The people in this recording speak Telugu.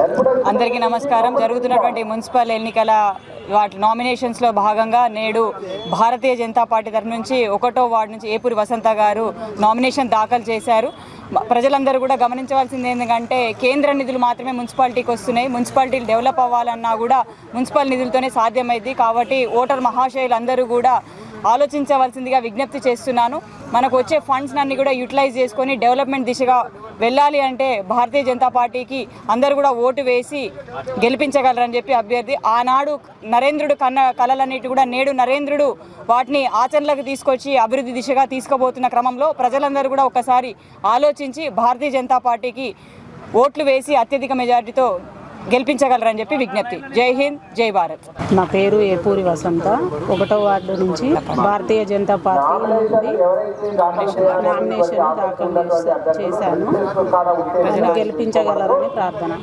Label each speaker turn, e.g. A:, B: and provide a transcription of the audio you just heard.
A: అందరికీ నమస్కారం. జరుగుతున్నటువంటి మున్సిపల్ ఎన్నికల వాటి నామినేషన్స్లో భాగంగా నేడు భారతీయ జనతా పార్టీ తరఫు నుంచి ఒకటో వార్డు నుంచి ఏపూరి వసంత గారు నామినేషన్ దాఖలు చేశారు. ప్రజలందరూ కూడా గమనించవలసింది ఏంటంటే కేంద్ర నిధులు మాత్రమే మున్సిపాలిటీకి వస్తున్నాయి. మున్సిపాలిటీలు డెవలప్ అవ్వాలన్నా కూడా మున్సిపల్ నిధులతోనే సాధ్యమైంది. కాబట్టి ఓటర్ మహాశయులు అందరూ కూడా ఆలోచించవలసిందిగా విజ్ఞప్తి చేస్తున్నాను. మనకు వచ్చే ఫండ్స్ అన్ని కూడా యూటిలైజ్ చేసుకొని డెవలప్మెంట్ దిశగా వెళ్ళాలి అంటే భారతీయ జనతా పార్టీకి అందరూ కూడా ఓటు వేసి గెలిపించగలరని చెప్పి అభ్యర్థి ఆనాడు నరేంద్రుడు కన్న కళలన్నిటి కూడా నేడు నరేంద్రుడు వాటిని ఆచరణలకు తీసుకొచ్చి అభివృద్ధి దిశగా తీసుకుపోతున్న క్రమంలో ప్రజలందరూ కూడా ఒకసారి ఆలోచించి భారతీయ జనతా పార్టీకి ఓట్లు వేసి అత్యధిక మెజారిటీతో గెలిపించగలరని చెప్పి విజ్ఞప్తి. జై హింద్ జై భారత్.
B: నా పేరు ఏపూరి వసంత. ఒకటో వార్డు నుంచి భారతీయ జనతా పార్టీ నామినేషన్ దాఖలు చేశాను. ప్రజలు గెలిపించగలరని ప్రార్థన.